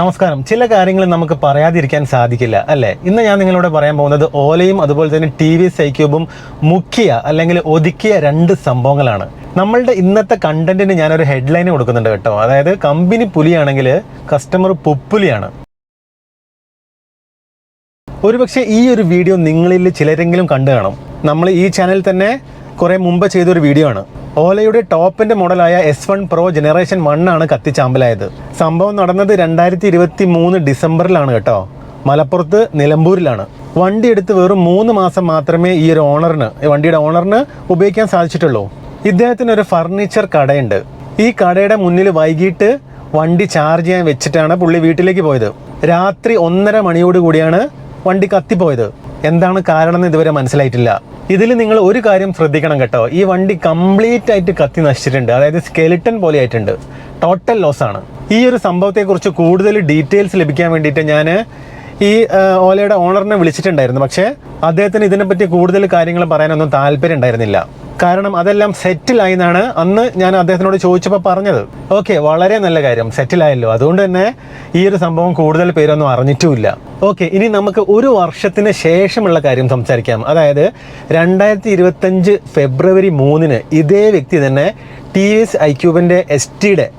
നമസ്കാരം. ചില കാര്യങ്ങൾ നമുക്ക് പറയാതിരിക്കാൻ സാധിക്കില്ല അല്ലേ? ഇന്ന് ഞാൻ നിങ്ങളോട് പറയാൻ പോകുന്നത് ഓലയും അതുപോലെ തന്നെ ടി വി സൈക്യൂബും മുക്കിയ അല്ലെങ്കിൽ ഒതുക്കിയ രണ്ട് സംഭവങ്ങളാണ്. നമ്മളുടെ ഇന്നത്തെ കണ്ടന്റിന് ഞാനൊരു ഹെഡ്ലൈൻ കൊടുക്കുന്നുണ്ട് കേട്ടോ. അതായത് കമ്പനി പുലിയാണെങ്കിൽ കസ്റ്റമർ പുപ്പുലിയാണ്. ഒരുപക്ഷെ ഈ ഒരു വീഡിയോ നിങ്ങളിൽ ചിലരെങ്കിലും കണ്ടു കാണും. നമ്മൾ ഈ ചാനൽ തന്നെ കുറെ മുമ്പ് ചെയ്തൊരു വീഡിയോ ആണ്. ഓലയുടെ ടോപ്പിന്റെ മോഡലായ S one pro generation one ആണ് കത്തിച്ചാമ്പലായത്. സംഭവം നടന്നത് രണ്ടായിരത്തി ഇരുപത്തി മൂന്ന് ഡിസംബറിലാണ് കേട്ടോ. മലപ്പുറത്ത് നിലമ്പൂരിലാണ്. വണ്ടി എടുത്ത് വെറും മൂന്ന് മാസം മാത്രമേ ഈ ഒരു ഓണറിന് വണ്ടിയുടെ ഓണറിന് ഉപയോഗിക്കാൻ സാധിച്ചിട്ടുള്ളൂ. ഇദ്ദേഹത്തിന് ഒരു ഫർണിച്ചർ കടയുണ്ട്. ഈ കടയുടെ മുന്നിൽ വൈകിട്ട് വണ്ടി ചാർജ് ചെയ്യാൻ വെച്ചിട്ടാണ് പുള്ളി വീട്ടിലേക്ക് പോയത്. രാത്രി ഒന്നര മണിയോട് കൂടിയാണ് വണ്ടി കത്തിപ്പോയത്. എന്താണ് കാരണം എന്ന് ഇതുവരെ മനസ്സിലായിട്ടില്ല. ഇതിൽ നിങ്ങൾ ഒരു കാര്യം ശ്രദ്ധിക്കണം കേട്ടോ. ഈ വണ്ടി കംപ്ലീറ്റ് ആയിട്ട് കത്തി നശിച്ചിട്ടുണ്ട്. അതായത് സ്കെലിട്ടൺ പോലെ ആയിട്ടുണ്ട്. ടോട്ടൽ ലോസ് ആണ്. ഈ ഒരു സംഭവത്തെക്കുറിച്ച് കൂടുതൽ ഡീറ്റെയിൽസ് ലഭിക്കാൻ വേണ്ടിയിട്ട് ഞാൻ ഈ ഓലയുടെ ഓണറിനെ വിളിച്ചിട്ടുണ്ടായിരുന്നു. പക്ഷേ അദ്ദേഹത്തിന് ഇതിനെപ്പറ്റി കൂടുതൽ കാര്യങ്ങൾ പറയാനൊന്നും താല്പര്യം ഉണ്ടായിരുന്നില്ല. കാരണം അതെല്ലാം സെറ്റിലായി എന്നാണ് അന്ന് ഞാൻ അദ്ദേഹത്തിനോട് ചോദിച്ചപ്പോൾ പറഞ്ഞത്. ഓക്കെ വളരെ നല്ല കാര്യം. സെറ്റിലായല്ലോ. അതുകൊണ്ട് തന്നെ ഈ ഒരു സംഭവം കൂടുതൽ പേരൊന്നും അറിഞ്ഞിട്ടുമില്ല. ഓക്കെ ഇനി നമുക്ക് ഒരു വർഷത്തിന് ശേഷമുള്ള കാര്യം സംസാരിക്കാം. അതായത് രണ്ടായിരത്തി ഇരുപത്തഞ്ച് ഫെബ്രുവരി മൂന്നിന് ഇതേ വ്യക്തി തന്നെ ടി വി എസ് ഐക്യൂബിന്റെ എസ് ടിയുടെ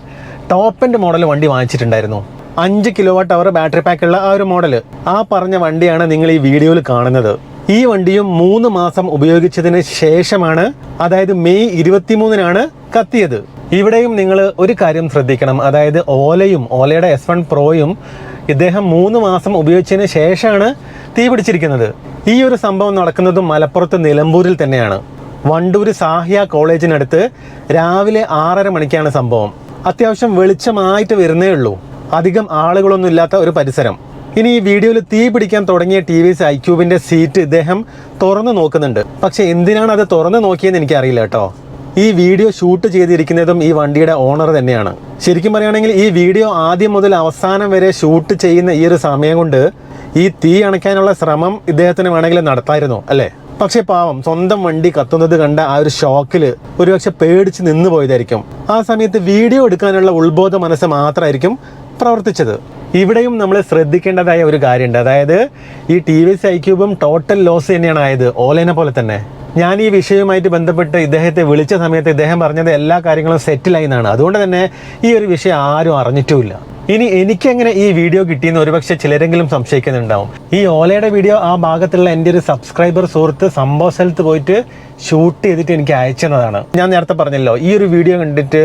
ടോപ്പ് എൻഡ് മോഡൽ വണ്ടി വാങ്ങിച്ചിട്ടുണ്ടായിരുന്നു. അഞ്ച് കിലോ വാട്ട് അവർ ബാറ്ററി പാക്കുള്ള ആ ഒരു മോഡൽ ആ പറഞ്ഞ വണ്ടിയാണ് നിങ്ങൾ ഈ വീഡിയോയിൽ കാണുന്നത്. ഈ വണ്ടിയും മൂന്ന് മാസം ഉപയോഗിച്ചതിന് ശേഷമാണ് അതായത് മെയ് ഇരുപത്തിമൂന്നിനാണ് കത്തിയത്. ഇവിടെയും നിങ്ങൾ ഒരു കാര്യം ശ്രദ്ധിക്കണം. അതായത് ഓലയും ഓലയുടെ എസ് വൺ പ്രോയും ഇദ്ദേഹം മൂന്ന് മാസം ഉപയോഗിച്ചതിന് ശേഷമാണ് തീ പിടിച്ചിരിക്കുന്നത്. ഈ ഒരു സംഭവം നടക്കുന്നത് മലപ്പുറത്ത് നിലമ്പൂരിൽ തന്നെയാണ്. വണ്ടൂര് സാഹിയ കോളേജിനടുത്ത് രാവിലെ ആറര മണിക്കാണ് സംഭവം. അത്യാവശ്യം വെളിച്ചമായിട്ട് വരുന്നേ ഉള്ളൂ. അധികം ആളുകളൊന്നും ഇല്ലാത്ത ഒരു പരിസരം. ഇനി ഈ വീഡിയോയിൽ തീ പിടിക്കാൻ തുടങ്ങിയ ടി വി എസ് ഐക്യൂബിന്റെ സീറ്റ് ഇദ്ദേഹം തുറന്നു നോക്കുന്നുണ്ട്. പക്ഷെ എന്തിനാണ് അത് തുറന്നു നോക്കിയെന്ന് എനിക്കറിയില്ല കേട്ടോ. ഈ വീഡിയോ ഷൂട്ട് ചെയ്തിരിക്കുന്നതും ഈ വണ്ടിയുടെ ഓണർ തന്നെയാണ്. ശരിക്കും പറയുകയാണെങ്കിൽ ഈ വീഡിയോ ആദ്യം മുതൽ അവസാനം വരെ ഷൂട്ട് ചെയ്യുന്ന ഈ ഒരു സമയം കൊണ്ട് ഈ തീ അണയ്ക്കാനുള്ള ശ്രമം ഇദ്ദേഹത്തിന് വേണമെങ്കിൽ നടത്തായിരുന്നു അല്ലേ? പക്ഷെ പാവം സ്വന്തം വണ്ടി കത്തുന്നത് കണ്ട ആ ഒരു ഷോക്കിൽ ഒരുപക്ഷെ പേടിച്ച് നിന്ന് പോയതായിരിക്കും ആ സമയത്ത് വീഡിയോ എടുക്കാനുള്ള ഉത്ബോധ മനസ്സ് മാത്രമായിരിക്കും പ്രവർത്തിച്ചത്. ഇവിടെയും നമ്മൾ ശ്രദ്ധിക്കേണ്ടതായ ഒരു കാര്യമുണ്ട്. അതായത് ഈ ടി വി എസ് ഐക്യൂബും ടോട്ടൽ ലോസ് തന്നെയാണ് ആയത് ഓലേനെ പോലെ തന്നെ. ഞാൻ ഈ വിഷയവുമായിട്ട് ബന്ധപ്പെട്ട് ഇദ്ദേഹത്തെ വിളിച്ച സമയത്ത് ഇദ്ദേഹം പറഞ്ഞത് എല്ലാ കാര്യങ്ങളും സെറ്റിലായി എന്നാണ് അതുകൊണ്ട് തന്നെ ഈ ഒരു വിഷയം ആരും അറിഞ്ഞിട്ടുമില്ല. ഇനി എനിക്കെങ്ങനെ ഈ വീഡിയോ കിട്ടിയെന്ന് ഒരുപക്ഷെ ചിലരെങ്കിലും സംശയിക്കുന്നുണ്ടാവും. ഈ ഓലയുടെ വീഡിയോ ആ ഭാഗത്തുള്ള എന്റെ ഒരു സബ്സ്ക്രൈബർ സുഹൃത്ത് സംഭവ സ്ഥലത്ത് പോയിട്ട് ഷൂട്ട് ചെയ്തിട്ട് എനിക്ക് അയച്ചതാണ് ഞാൻ നേരത്തെ പറഞ്ഞല്ലോ ഈ ഒരു വീഡിയോ കണ്ടിട്ട്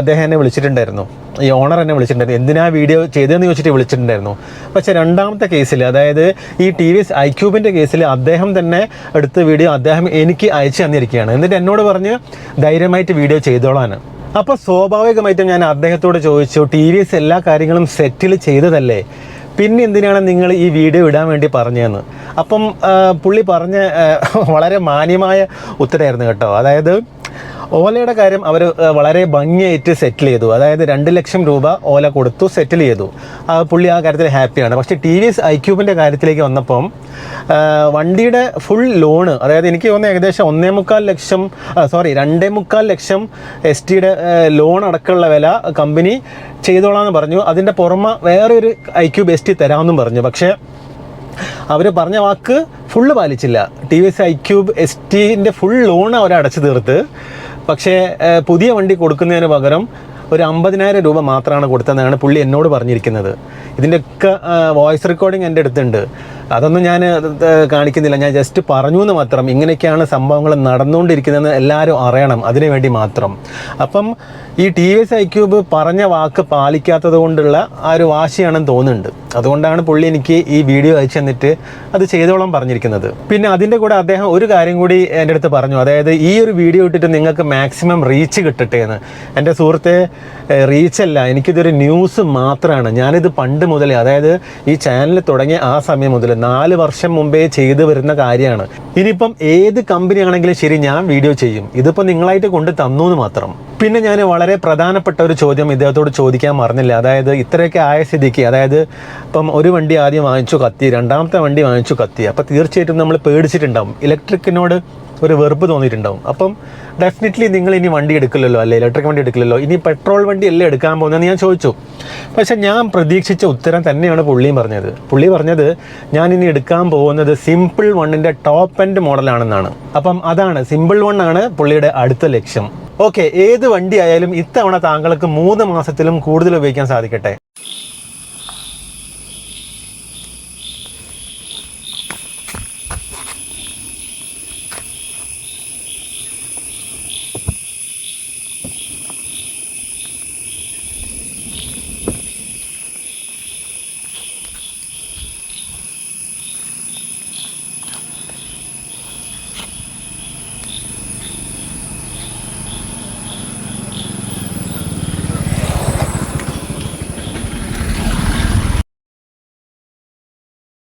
അദ്ദേഹം എന്നെ വിളിച്ചിട്ടുണ്ടായിരുന്നു. ഈ ഓണർ എന്നെ വിളിച്ചിട്ടുണ്ടായിരുന്നു. എന്തിനാ വീഡിയോ ചെയ്തതെന്ന് ചോദിച്ചിട്ട് വിളിച്ചിട്ടുണ്ടായിരുന്നു. പക്ഷേ രണ്ടാമത്തെ കേസിൽ അതായത് ഈ ടി വി എസ് ഐക്യൂബിന്റെ കേസിൽ അദ്ദേഹം തന്നെ എടുത്ത വീഡിയോ അദ്ദേഹം എനിക്ക് അയച്ചു തന്നിരിക്കുകയാണ്. എന്നിട്ട് എന്നോട് പറഞ്ഞ് ധൈര്യമായിട്ട് വീഡിയോ ചെയ്തോളാണ് അപ്പോൾ സ്വാഭാവികമായിട്ടും ഞാൻ അദ്ദേഹത്തോട് ചോദിച്ചു ടി വി എസ് എല്ലാ കാര്യങ്ങളും സെറ്റിൽ ചെയ്തതല്ലേ? പിന്നെ എന്തിനാണ് നിങ്ങൾ ഈ വീഡിയോ ഇടാൻ വേണ്ടി പറഞ്ഞതെന്ന്? അപ്പം പുള്ളി പറഞ്ഞ വളരെ മാന്യമായ ഉത്തരമായിരുന്നു കേട്ടോ. അതായത് ഓലയുടെ കാര്യം അവർ വളരെ ഭംഗിയായിട്ട് സെറ്റിൽ ചെയ്തു. അതായത് രണ്ട് ലക്ഷം രൂപ ഓല കൊടുത്തു സെറ്റിൽ ചെയ്തു. പുള്ളി ആ കാര്യത്തിൽ ഹാപ്പിയാണ്. പക്ഷേ ടി വി എസ് ഐക്യൂബിന്റെ കാര്യത്തിലേക്ക് വന്നപ്പം വണ്ടിയുടെ ഫുൾ ലോണ് അതായത് എനിക്ക് തോന്നുന്നു ഏകദേശം ഒന്നേ മുക്കാൽ ലക്ഷം സോറി രണ്ടേ മുക്കാൽ ലക്ഷം എസ് ടിയുടെ ലോൺ അടക്കമുള്ള വില കമ്പനി ചെയ്തോളാന്ന് പറഞ്ഞു. അതിന്റെ പുറമെ വേറെ ഒരു ഐക്യൂബ് എസ് ടി തരാമെന്നും പറഞ്ഞു. പക്ഷേ അവർ പറഞ്ഞ വാക്ക് full പാലിച്ചില്ല. T V S iQube S ടിന്റെ full loan അവർ അടച്ചു തീർത്ത്. പക്ഷേ പുതിയ വണ്ടി കൊടുക്കുന്നതിന് പകരം ഒരു അമ്പതിനായിരം രൂപ മാത്രമാണ് കൊടുത്തതെന്നാണ് പുള്ളി എന്നോട് പറഞ്ഞിരിക്കുന്നത്. ഇതിന്റെയൊക്കെ വോയിസ് റെക്കോർഡിംഗ് എന്റെ അടുത്തുണ്ട്. അതൊന്നും ഞാൻ കാണിക്കുന്നില്ല. ഞാൻ ജസ്റ്റ് പറഞ്ഞു എന്ന് മാത്രം ഇങ്ങനെയൊക്കെയാണ് സംഭവങ്ങൾ നടന്നുകൊണ്ടിരിക്കുന്നതെന്ന് എല്ലാവരും അറിയണം. അതിനു വേണ്ടി മാത്രം. അപ്പം ഈ T V S I cube പറഞ്ഞ വാക്ക് പാലിക്കാത്തത് കൊണ്ടുള്ള ആ ഒരു വാശിയാണെന്ന് തോന്നുന്നുണ്ട്. അതുകൊണ്ടാണ് പുള്ളി എനിക്ക് ഈ വീഡിയോ അയച്ചു തന്നിട്ട് അത് ചെയ്തോളം പറഞ്ഞിരിക്കുന്നത്. പിന്നെ അതിന്റെ കൂടെ അദ്ദേഹം ഒരു കാര്യം കൂടി എന്റെ അടുത്ത് പറഞ്ഞു. അതായത് ഈ ഒരു വീഡിയോ ഇട്ടിട്ട് നിങ്ങൾക്ക് മാക്സിമം റീച്ച് കിട്ടട്ടെ എന്ന്. എന്റെ സുഹൃത്തെ റീച്ചല്ല എനിക്കിതൊരു ന്യൂസ് മാത്രമാണ് ഞാനിത് പണ്ട് മുതലേ അതായത് ഈ ചാനൽ തുടങ്ങിയ ആ സമയം മുതൽ നാല് വർഷം മുമ്പേ ചെയ്തു വരുന്ന കാര്യമാണ്. ഇനിയിപ്പം ഏത് കമ്പനി ആണെങ്കിലും ശരി ഞാൻ വീഡിയോ ചെയ്യും. ഇതിപ്പോൾ നിങ്ങളായിട്ട് കൊണ്ട് തന്നു എന്ന് മാത്രം. പിന്നെ ഞാൻ വളരെ പ്രധാനപ്പെട്ട ഒരു ചോദ്യം ഇദ്ദേഹത്തോട് ചോദിക്കാൻ മറന്നില്ല. അതായത് ഇത്രയൊക്കെ ആയ സ്ഥിതിക്ക് അതായത് ഇപ്പം ഒരു വണ്ടി ആദ്യം വാങ്ങിച്ചു കത്തി രണ്ടാമത്തെ വണ്ടി വാങ്ങിച്ചു കത്തി. അപ്പോൾ തീർച്ചയായിട്ടും നമ്മൾ പേടിച്ചിട്ടുണ്ടാവും. ഇലക്ട്രിക്കിനോട് ഒരു വെറുപ്പ് തോന്നിയിട്ടുണ്ടാവും. അപ്പം ഡെഫിനറ്റ്ലി നിങ്ങൾ ഇനി വണ്ടി എടുക്കില്ലല്ലോ അല്ലെ? ഇലക്ട്രിക് വണ്ടി എടുക്കില്ലല്ലോ. ഇനി പെട്രോൾ വണ്ടി അല്ലേ എടുക്കാൻ പോകുന്നതെന്ന് ഞാൻ ചോദിച്ചു. പക്ഷേ ഞാൻ പ്രതീക്ഷിച്ച ഉത്തരം തന്നെയാണ് പുള്ളിയും പറഞ്ഞത്. പുള്ളി പറഞ്ഞത് ഞാൻ ഇനി എടുക്കാൻ പോകുന്നത് സിമ്പിൾ വണ്ണിന്റെ ടോപ്പ് എൻഡ് മോഡലാണെന്നാണ് അപ്പം അതാണ് സിമ്പിൾ വണ്ണാണ് പുള്ളിയുടെ അടുത്ത ലക്ഷ്യം. ഓക്കെ ഏത് വണ്ടി ആയാലും ഇത്തവണ താങ്കൾക്ക് മൂന്ന് മാസത്തിലും കൂടുതൽ ഉപയോഗിക്കാൻ സാധിക്കട്ടെ?